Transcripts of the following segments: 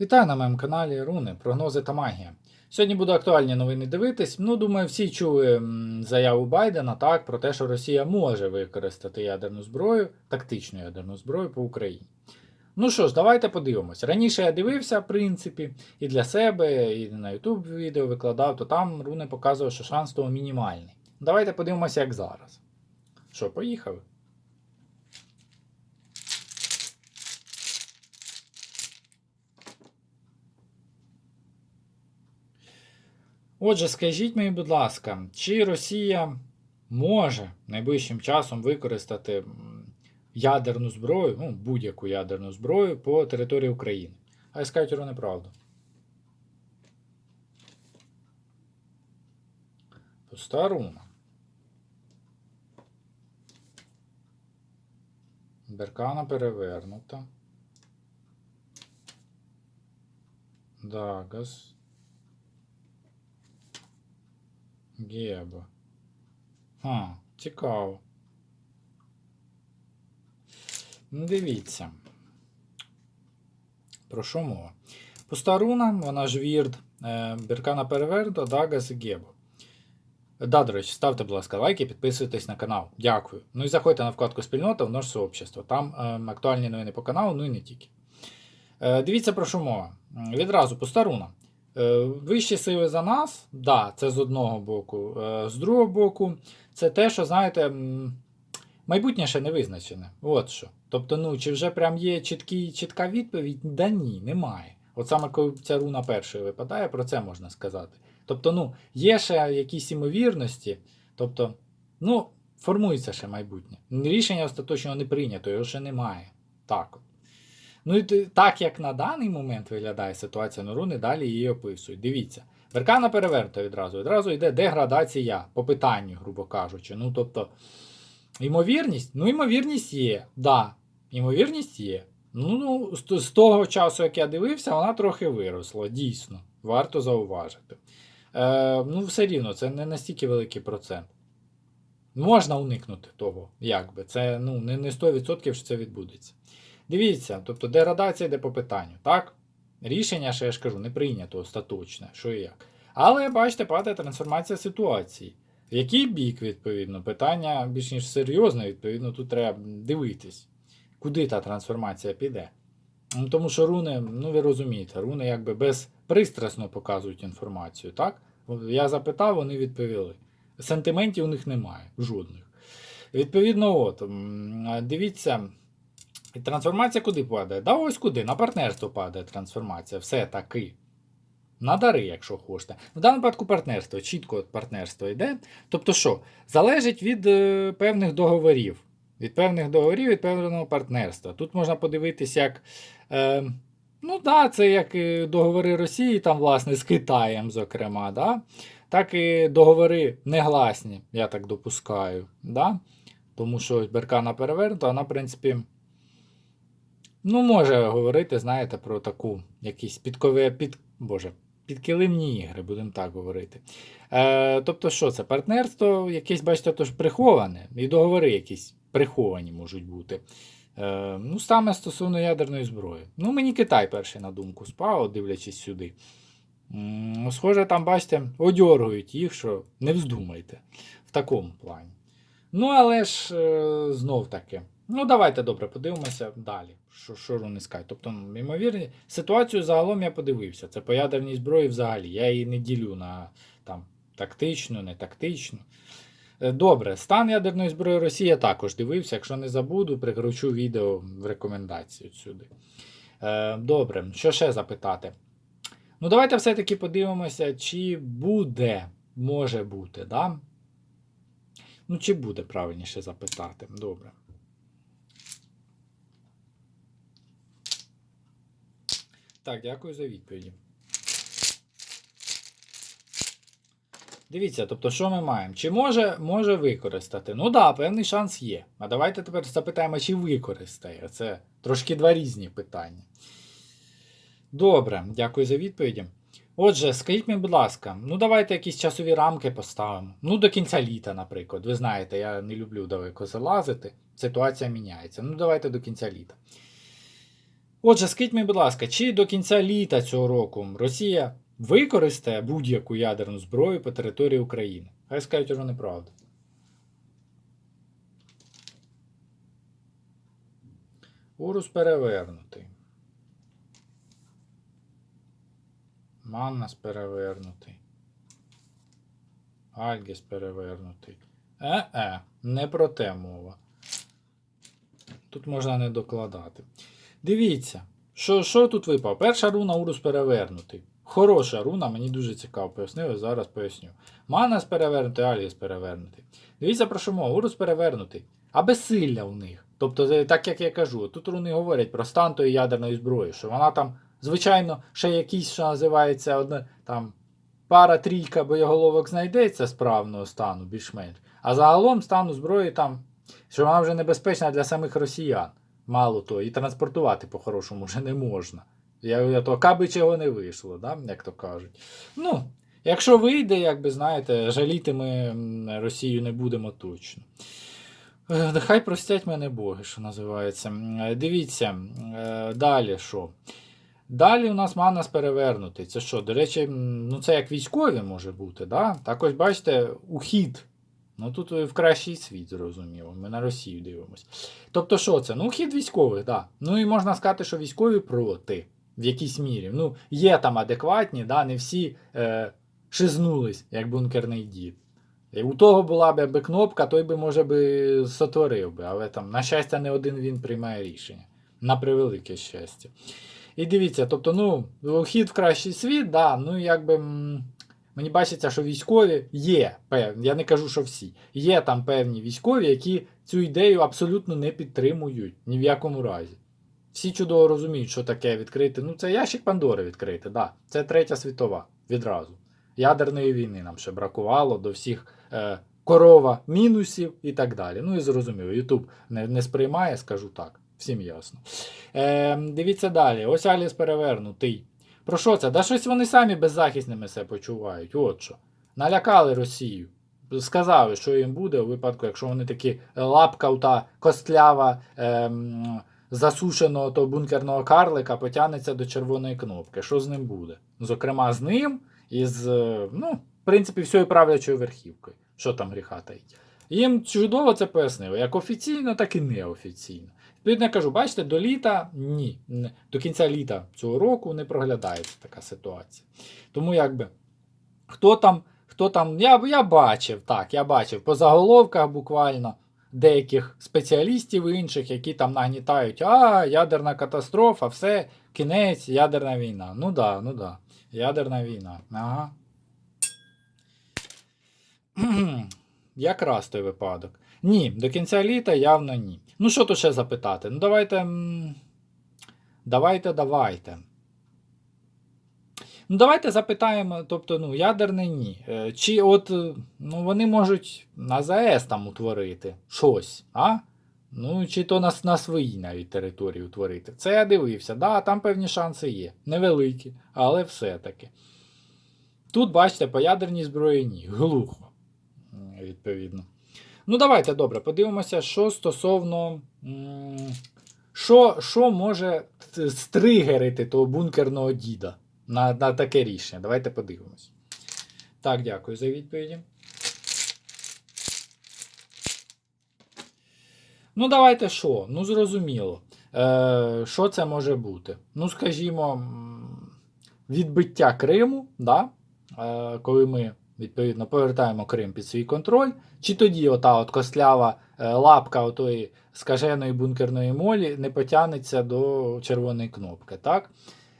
Вітаю на моєму каналі Руни, прогнози та магія. Сьогодні буду актуальні новини дивитись. Ну, думаю, всі чули заяву Байдена так, про те, що Росія може використати ядерну зброю, тактичну ядерну зброю по Україні. Ну що ж, давайте подивимось. Раніше я дивився, в принципі, і для себе, і на YouTube відео викладав, то там Руни показував, що шанс того мінімальний. Давайте подивимося, як зараз. Що, поїхали? Отже, скажіть мені, будь ласка, чи Росія може найближчим часом використати ядерну зброю, ну, будь-яку ядерну зброю по території України? А я скажуть про неправду. Пуста руна. Беркана перевернута. Дагас. Геба. А, цікаво. Ну, дивіться. Про що мова? Пуста руна, вона ж вірд, е, Беркана Перевердо, Дагас і Гебо. Да, до речі, ставте, будь ласка, лайки, підписуйтесь на канал. Дякую. Ну і заходьте на вкладку спільнота в наше сообщество. Там е, актуальні новини по каналу, ну і не тільки. Е, дивіться про що мова. Відразу пуста руна. Е, Вищі сили за нас, да, це з одного боку. Е, З другого боку, це те, що, знаєте, майбутнє ще не визначене. От що. Тобто, ну, чи вже прям є чіткі, чітка відповідь? Да ні, немає. От саме коли ця руна першою випадає, про це можна сказати. Тобто, ну, є ще якісь імовірності, тобто, ну, формується ще майбутнє. Рішення остаточного не прийнято, його ще немає. Так. Ну і так як на даний момент виглядає ситуація на руни, далі її описують. Дивіться. Веркана перевернута відразу. Відразу йде деградація по питанню, грубо кажучи. Ну, тобто, ймовірність? Ну, ймовірність є. Да, ймовірність є. Ну, ну з, того часу, як я дивився, вона трохи виросла, дійсно. Варто зауважити. Е, ну, все рівно, це не настільки великий процент. Можна уникнути того, якби. Це ну, не, не 100% що це відбудеться. Дивіться, тобто деградація йде по питанню, так? Рішення, що я ж кажу, не прийнято остаточне, що і як. Але бачите, падає трансформація ситуації. В який бік, відповідно, питання більш ніж серйозне, відповідно, тут треба дивитись, куди та трансформація піде. Тому що руни, ну ви розумієте, руни якби безпристрасно показують інформацію, так? Я запитав, вони відповіли. Сентиментів у них немає, жодних. Відповідно, от, дивіться, і трансформація куди падає? Да ось куди, на партнерство падає трансформація, все таки. На дари, якщо хочете. В даному випадку партнерство, чітко партнерство йде. Тобто що? Залежить від е, певних договорів. Від певних договорів, від певного партнерства. Тут можна подивитися, як. Е, ну, да, це як і договори Росії, там, власне, з Китаєм, зокрема, да? так і договори негласні, я так допускаю. Да? Тому що Беркана перевернута, вона, в принципі. Ну, може говорити, знаєте, про таку якісь підкове, під, боже, підкилимні ігри, будемо так говорити. Е, тобто, що це? Партнерство якесь, бачите, тож приховане, і договори якісь приховані можуть бути. Е, ну, саме стосовно ядерної зброї. Ну, мені Китай перший на думку спав, дивлячись сюди. М, Схоже, там, бачите, одьоргують їх, що не вздумайте в такому плані. Ну, але ж е, знов таки. Ну, давайте добре, подивимося далі. Що, що руни скажуть. Тобто, ну, ймовірні, ситуацію загалом я подивився. Це по ядерній зброї взагалі. Я її не ділю на там, тактичну, не тактичну. Е, Добре, стан ядерної зброї Росії я також дивився. Якщо не забуду, прикручу відео в рекомендацію сюди. Е, Добре, що ще запитати? Ну, давайте все-таки подивимося, чи буде, може бути, да? Ну, чи буде правильніше запитати. Добре. Так, дякую за відповіді. Дивіться, тобто, що ми маємо? Чи може може використати? Ну так, да, певний шанс є. А давайте тепер запитаємо, чи використає. Це трошки два різні питання. Добре, дякую за відповіді. Отже, скажіть мені, будь ласка, ну давайте якісь часові рамки поставимо. Ну, до кінця літа, наприклад. Ви знаєте, я не люблю далеко залазити. Ситуація міняється. Ну, давайте до кінця літа. Отже, скажіть мені, будь ласка, чи до кінця літа цього року Росія використає будь-яку ядерну зброю по території України? Хай скажуть, що неправда. Урус перевернутий. Маннас перевернутий. Альгіс перевернутий. Е-е, не про те мова. Тут можна не докладати. Дивіться, що, що тут випав? Перша руна Урус перевернутий. Хороша руна, мені дуже цікаво пояснили, зараз поясню. Манас перевернутий, Аліс перевернутий. Дивіться про що мова, Урус перевернутий. А безсилля у них. Тобто, е, так як я кажу, тут руни говорять про стан тої ядерної зброї, що вона там, звичайно, ще якийсь, що називається, одне, там, пара-трійка боєголовок знайдеться справного стану, більш-менш. А загалом стану зброї там, що вона вже небезпечна для самих росіян. Мало того, і транспортувати по-хорошому вже не можна. Я, я то каби чого не вийшло, да? як то кажуть. Ну, якщо вийде, як би знаєте, жаліти ми Росію не будемо точно. Нехай простять мене боги, що називається. Е, Дивіться, е, далі що? Далі у нас Манас перевернутий. Це що? До речі, ну це як військові може бути, да? Так ось бачите, ухід. Ну тут в кращий світ, зрозуміло. Ми на Росію дивимося. Тобто, що це? Ну, хід військових, да. Ну і можна сказати, що військові проти в якійсь мірі. Ну, є там адекватні, да, не всі е, шизнулись, як бункерний дід. І у того була б якби кнопка, той би, може би, сотворив би, але там, на щастя, не один він приймає рішення. На превелике щастя. І дивіться, тобто, ну, вхід в кращий світ, да, ну якби. Мені бачиться, що військові є певні, я не кажу, що всі. Є там певні військові, які цю ідею абсолютно не підтримують ні в якому разі. Всі чудово розуміють, що таке відкрити. Ну, це ящик Пандори відкрити, да. Це третя світова відразу. Ядерної війни нам ще бракувало до всіх е, корова мінусів і так далі. Ну і зрозуміло, Ютуб не, не сприймає, скажу так. Всім ясно. Е, дивіться далі. Ось Аліс перевернутий. Про що це? Да щось вони самі беззахисними себе почувають. От що. Налякали Росію. Сказали, що їм буде у випадку, якщо вони такі лапка та костлява ем, засушеного того бункерного карлика потягнеться до червоної кнопки. Що з ним буде? Зокрема, з ним і з, е, ну, в принципі, всією правлячою верхівкою. Що там гріха таїть. Їм чудово це пояснили, як офіційно, так і неофіційно. Відповідно, я кажу, бачите, до літа ні. До кінця літа цього року не проглядається така ситуація. Тому якби хто там, хто там, я, я бачив, так, я бачив по заголовках буквально деяких спеціалістів інших, які там нагнітають, а, ядерна катастрофа, все, кінець, ядерна війна. Ну да, ну да. Ядерна війна. Ага. Якраз той випадок. Ні, до кінця літа явно ні. Ну, що тут ще запитати? Ну, давайте. Давайте, давайте. Ну, давайте запитаємо, тобто, ну, ядерне ні. Е, Чи от е, ну, вони можуть на ЗАЕС там утворити щось, а? Ну, чи то на, на своїй навіть території утворити. Це я дивився. Да, там певні шанси є. Невеликі, але все-таки. Тут, бачите, по ядерній зброї ні. Глухо. Відповідно. Ну, давайте добре, подивимося, що стосовно. Що, що може стригерити того бункерного діда на, на таке рішення? Давайте подивимось. Так, дякую за відповіді. Ну, давайте що? Ну, зрозуміло. Е, що це може бути? Ну, скажімо, відбиття Криму, да? е, коли ми відповідно повертаємо Крим під свій контроль, чи тоді ота от костлява е, лапка отої скаженої бункерної молі не потягнеться до червоної кнопки, так?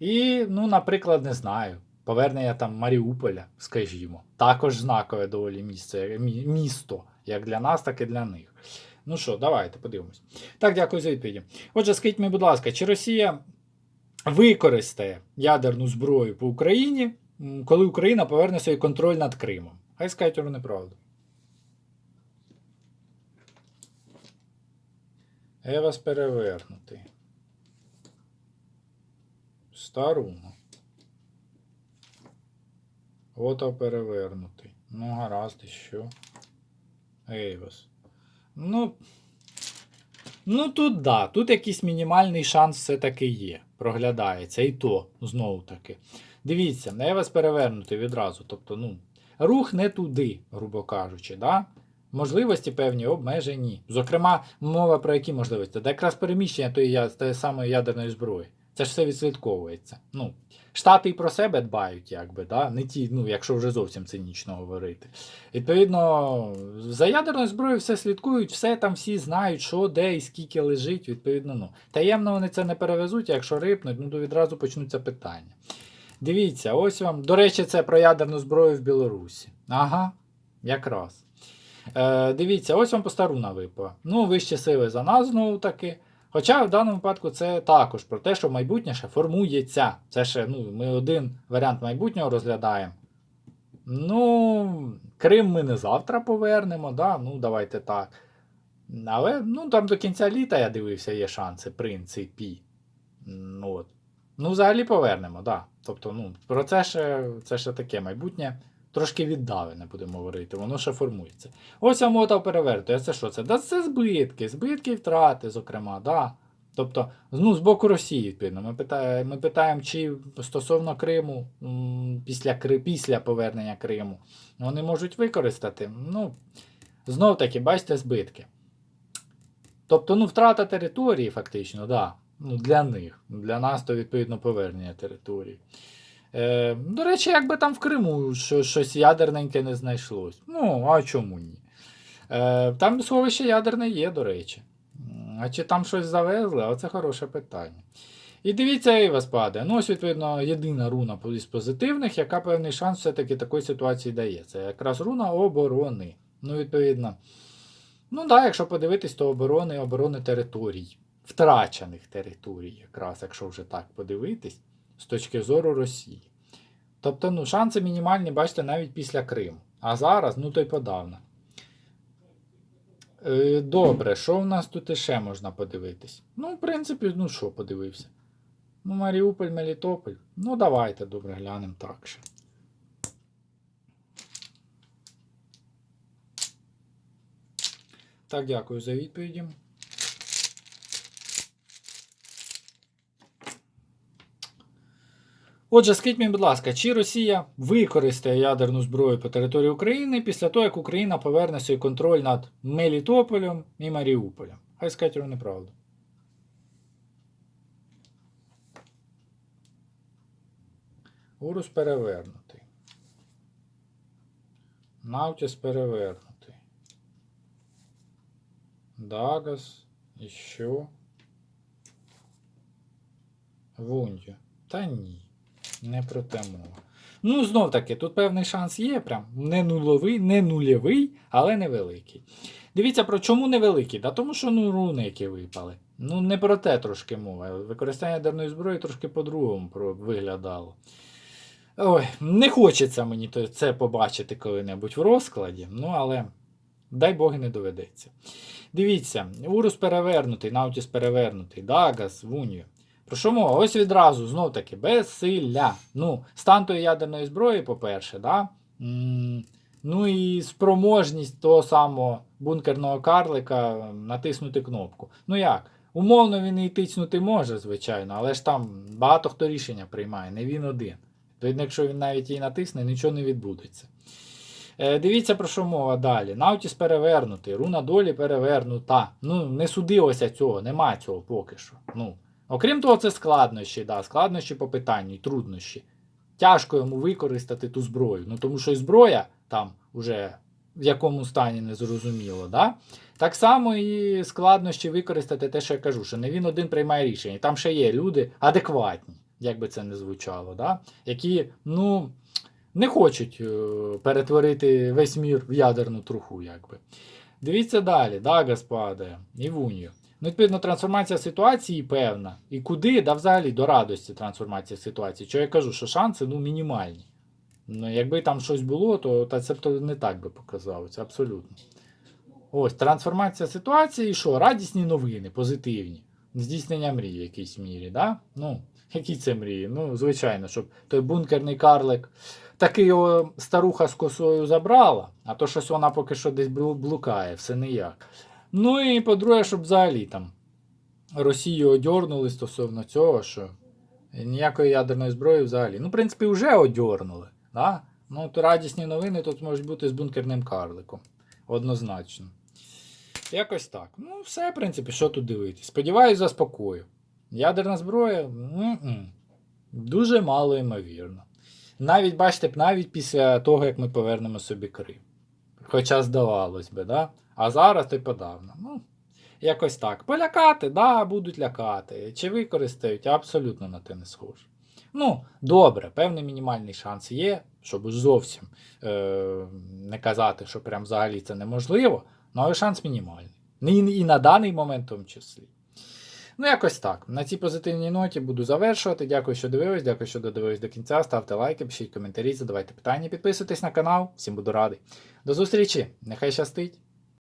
І, ну, наприклад, не знаю. Повернення там Маріуполя, скажімо, також знакове доволі місце, місто, як для нас, так і для них. Ну що, давайте подивимось. Так, дякую за відповіді. Отже, скажіть мені, будь ласка, чи Росія використає ядерну зброю по Україні, коли Україна поверне свій контроль над Кримом? Хай скажуть вони правду. Евас перевернутий. Старуна. Ото перевернутий. Ну, гаразд, і що? Ейвас. Ну. Ну тут да, тут якийсь мінімальний шанс все-таки є. проглядається. І то, знову таки. Дивіться, я вас перевернути відразу. Тобто, ну, рух не туди, грубо кажучи. Да? Можливості певні обмежені. Зокрема, мова про які можливості? Та якраз переміщення тої, тої самої ядерної зброї. Це ж все відслідковується. Ну, Штати і про себе дбають, якби, да? не ті, ну, якщо вже зовсім цинічно говорити. Відповідно, за ядерною зброєю все слідкують, все там всі знають, що, де і скільки лежить. Відповідно, ну. Таємно вони це не перевезуть, а якщо рипнуть, ну то відразу почнуться питання. Дивіться, ось вам. До речі, це про ядерну зброю в Білорусі. Ага, якраз. Е, дивіться, ось вам постаруна випала. Ну, вищі сили за нас знову таки. Хоча в даному випадку це також про те, що майбутнє ще формується. Це ще ну, ми один варіант майбутнього розглядаємо. Ну, Крим ми не завтра повернемо, да? ну давайте так. Але ну, там до кінця літа я дивився, є шанси, в принципі. Ну, от. Ну взагалі повернемо, да. Тобто, ну, про це ще, це ще таке майбутнє. Трошки віддалене, будемо говорити, воно ще формується. Ось я мотав перевертує. Це що це? Да це збитки, збитки і втрати, зокрема, да. Тобто, ну, з боку Росії, відповідно, ми питаємо, ми питаємо, чи стосовно Криму, після, після повернення Криму, вони можуть використати. Ну, знов таки, бачите, збитки. Тобто, ну, втрата території, фактично, да. Ну, для них. Для нас то, відповідно, повернення території. Е, до речі, якби там в Криму що, щось ядерненьке не знайшлось. Ну, а чому ні? Е, там сховище ядерне є, до речі. А чи там щось завезли? Оце хороше питання. І дивіться, і вас падає. Ну, ось, відповідно, єдина руна із позитивних, яка певний шанс все-таки такої ситуації дає. Це якраз руна оборони. Ну, відповідно. Ну так, да, якщо подивитись, то оборони, оборони територій, втрачених територій, якраз, якщо вже так подивитись, з точки зору Росії. Тобто, ну, шанси мінімальні, бачите, навіть після Криму. А зараз, ну то й подавно. Е, добре, що в нас тут іще можна подивитись? Ну, в принципі, ну що подивився? Ну, Маріуполь, Мелітополь. Ну, давайте, добре, глянемо так ще. Так, дякую за відповіді. Отже, скажіть мені, будь ласка, чи Росія використає ядерну зброю по території України після того, як Україна поверне свій контроль над Мелітополем і Маріуполем? Хай скажуть вони правду. Урус перевернутий. Наутіс перевернутий. Дагас. І що? Вундю. Та ні. Не про те мова. Ну, знов таки, тут певний шанс є, прям не нульовий, не нульовий, але невеликий. Дивіться, про чому невеликий? Да тому що ну, руни, які випали. Ну, не про те трошки мова. Використання ядерної зброї трошки по-другому виглядало. Ой, не хочеться мені це побачити коли-небудь в розкладі, ну але дай Бог не доведеться. Дивіться, Урус перевернутий, Наутіс перевернутий, Дагас, Вунію. Про що мова? Ось відразу, знов таки, безсилля. Ну, стан тої ядерної зброї, по-перше, да? Ну і спроможність того самого бункерного карлика натиснути кнопку. Ну як? Умовно він і тиснути може, звичайно, але ж там багато хто рішення приймає, не він один. Тобто, якщо він навіть її натисне, нічого не відбудеться. Е, дивіться, про що мова далі. Наутіс перевернутий, руна долі перевернута. Ну, не судилося цього, нема цього поки що. Ну, Окрім того, це складнощі, да, складнощі по питанню, труднощі. Тяжко йому використати ту зброю. Ну тому що і зброя там уже в якому стані не зрозуміло. Да? Так само і складнощі використати те, що я кажу, що не він один приймає рішення. Там ще є люди адекватні, як би це не звучало, да? які ну, не хочуть е, перетворити весь мір в ядерну труху. якби. Дивіться далі, Дагас падає, і Вуньо. Ну, відповідно, трансформація ситуації певна. І куди, да взагалі до радості трансформація ситуації. Що я кажу, що шанси ну, мінімальні. Ну, якби там щось було, то та це б то не так би показалося, абсолютно. Ось, трансформація ситуації, і що? Радісні новини, позитивні. Здійснення мрії в якійсь мірі, да? Ну, які це мрії? Ну, звичайно, щоб той бункерний карлик таки його старуха з косою забрала, а то щось вона поки що десь блукає, все ніяк. Ну і по-друге, щоб взагалі там Росію одьорнули стосовно цього, що Ніякої ядерної зброї взагалі. Ну, в принципі, вже одьорнули. Да? Ну, то радісні новини тут можуть бути з бункерним карликом. Однозначно. Якось так. Ну, все, в принципі, що тут дивитись. Сподіваюсь, заспокою. Ядерна зброя м-м, дуже мало ймовірно. Навіть, бачите, навіть після того, як ми повернемо собі Крим. Хоча здавалось би, да? А зараз то й подавно. Ну, якось так. Полякати, да, будуть лякати. Чи використають, абсолютно на те не схоже. Ну, добре, певний мінімальний шанс є, щоб зовсім е- не казати, що прям взагалі це неможливо, ну, але шанс мінімальний. І, і на даний момент в тому числі. Ну, якось так. На цій позитивній ноті буду завершувати. Дякую, що дивились, дякую, що додивились до кінця. Ставте лайки, пишіть коментарі, задавайте питання, підписуйтесь на канал. Всім буду радий. До зустрічі! Нехай щастить!